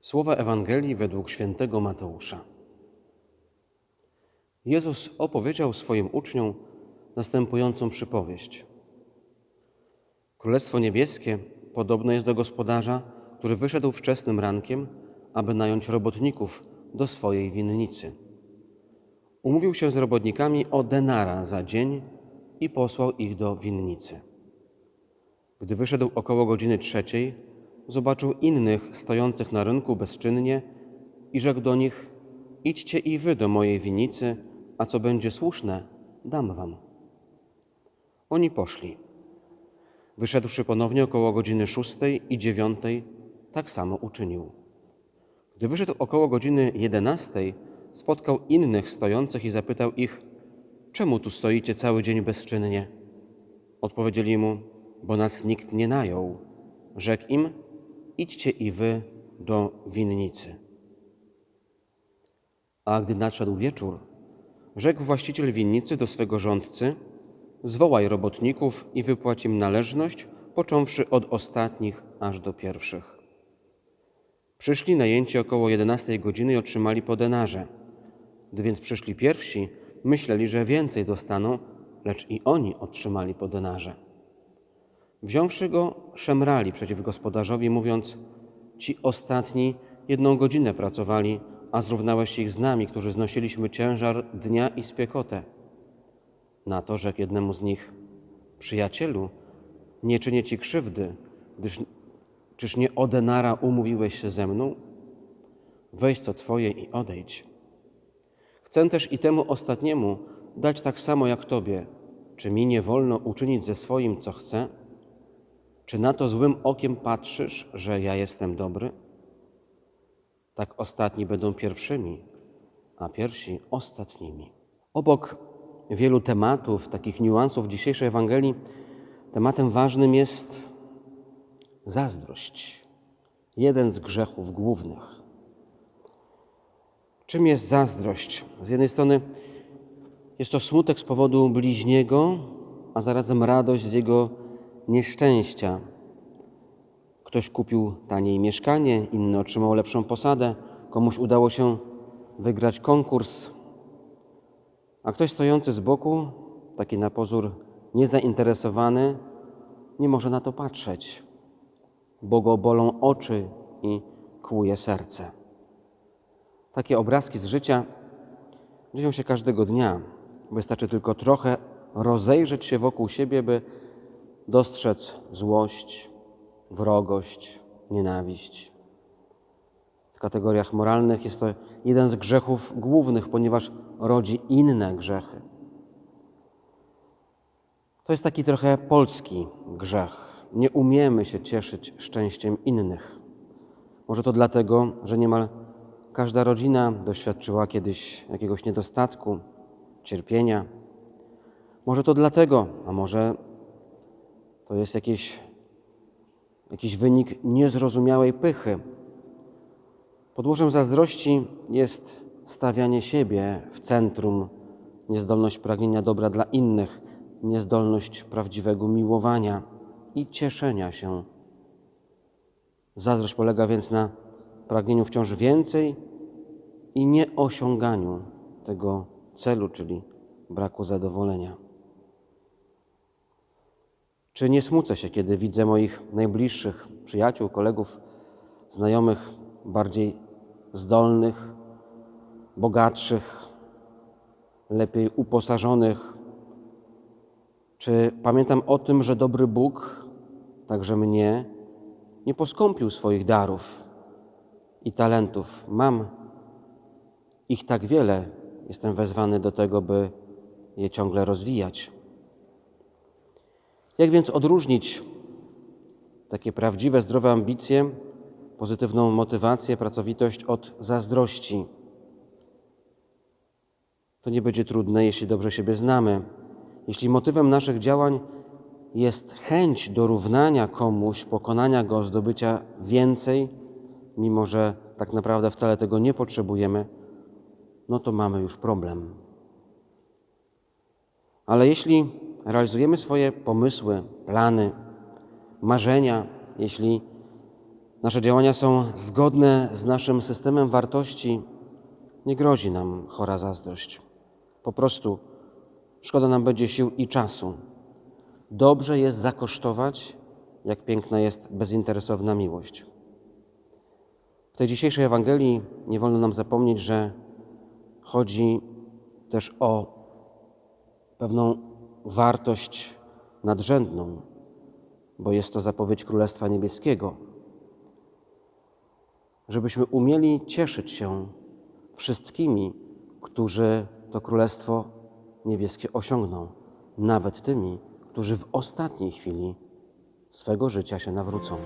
Słowa Ewangelii według świętego Mateusza. Jezus opowiedział swoim uczniom następującą przypowieść. Królestwo niebieskie podobne jest do gospodarza, który wyszedł wczesnym rankiem, aby nająć robotników do swojej winnicy. Umówił się z robotnikami o denara za dzień i posłał ich do winnicy. Gdy wyszedł około godziny trzeciej, zobaczył innych stojących na rynku bezczynnie i rzekł do nich: Idźcie i wy do mojej winnicy, a co będzie słuszne, dam wam. Oni poszli. Wyszedłszy ponownie około godziny szóstej i dziewiątej, tak samo uczynił. Gdy wyszedł około godziny jedenastej, spotkał innych stojących i zapytał ich: Czemu tu stoicie cały dzień bezczynnie? Odpowiedzieli mu: Bo nas nikt nie najął. Rzekł im: Idźcie i wy do winnicy. A gdy nadszedł wieczór, rzekł właściciel winnicy do swego rządcy: Zwołaj robotników i wypłać im należność, począwszy od ostatnich aż do pierwszych. Przyszli najęci około jedenastej godziny i otrzymali po denarze. Gdy więc przyszli pierwsi, myśleli, że więcej dostaną, lecz i oni otrzymali po denarze. Wziąwszy go, szemrali przeciw gospodarzowi, mówiąc: Ci ostatni jedną godzinę pracowali, a zrównałeś ich z nami, którzy znosiliśmy ciężar dnia i spiekotę. Na to rzekł jednemu z nich: Przyjacielu, nie czynię ci krzywdy, gdyż czyż nie o denara umówiłeś się ze mną? Weź co twoje i odejdź. Chcę też i temu ostatniemu dać tak samo jak tobie. Czy mi nie wolno uczynić ze swoim, co chcę? Czy na to złym okiem patrzysz, że ja jestem dobry? Tak ostatni będą pierwszymi, a pierwsi ostatnimi. Obok wielu tematów, takich niuansów dzisiejszej Ewangelii, tematem ważnym jest zazdrość. Jeden z grzechów głównych. Czym jest zazdrość? Z jednej strony jest to smutek z powodu bliźniego, a zarazem radość z jego nieszczęścia. Ktoś kupił taniej mieszkanie, inny otrzymał lepszą posadę, komuś udało się wygrać konkurs, a ktoś stojący z boku, taki na pozór niezainteresowany, nie może na to patrzeć, bo go bolą oczy i kłuje serce. Takie obrazki z życia dzieją się każdego dnia. Wystarczy tylko trochę rozejrzeć się wokół siebie, by dostrzec złość, wrogość, nienawiść. W kategoriach moralnych jest to jeden z grzechów głównych, ponieważ rodzi inne grzechy. To jest taki trochę polski grzech. Nie umiemy się cieszyć szczęściem innych. Może to dlatego, że niemal każda rodzina doświadczyła kiedyś jakiegoś niedostatku, cierpienia. Może to dlatego, a może to jest jakiś, jakiś wynik niezrozumiałej pychy. Podłożem zazdrości jest stawianie siebie w centrum, niezdolność pragnienia dobra dla innych, niezdolność prawdziwego miłowania i cieszenia się. Zazdrość polega więc na pragnieniu wciąż więcej i nieosiąganiu tego celu, czyli braku zadowolenia. Czy nie smucę się, kiedy widzę moich najbliższych przyjaciół, kolegów, znajomych bardziej zdolnych, bogatszych, lepiej uposażonych? Czy pamiętam o tym, że dobry Bóg, także mnie, nie poskąpił swoich darów i talentów? Mam ich tak wiele, jestem wezwany do tego, by je ciągle rozwijać. Jak więc odróżnić takie prawdziwe, zdrowe ambicje, pozytywną motywację, pracowitość od zazdrości? To nie będzie trudne, jeśli dobrze siebie znamy. Jeśli motywem naszych działań jest chęć dorównania komuś, pokonania go, zdobycia więcej, mimo że tak naprawdę wcale tego nie potrzebujemy, no to mamy już problem. Ale jeśli realizujemy swoje pomysły, plany, marzenia, jeśli nasze działania są zgodne z naszym systemem wartości, nie grozi nam chora zazdrość. Po prostu szkoda nam będzie sił i czasu. Dobrze jest zakosztować, jak piękna jest bezinteresowna miłość. W tej dzisiejszej Ewangelii nie wolno nam zapomnieć, że chodzi też o pewną wartość nadrzędną, bo jest to zapowiedź Królestwa Niebieskiego. Żebyśmy umieli cieszyć się wszystkimi, którzy to Królestwo Niebieskie osiągną, nawet tymi, którzy w ostatniej chwili swego życia się nawrócą.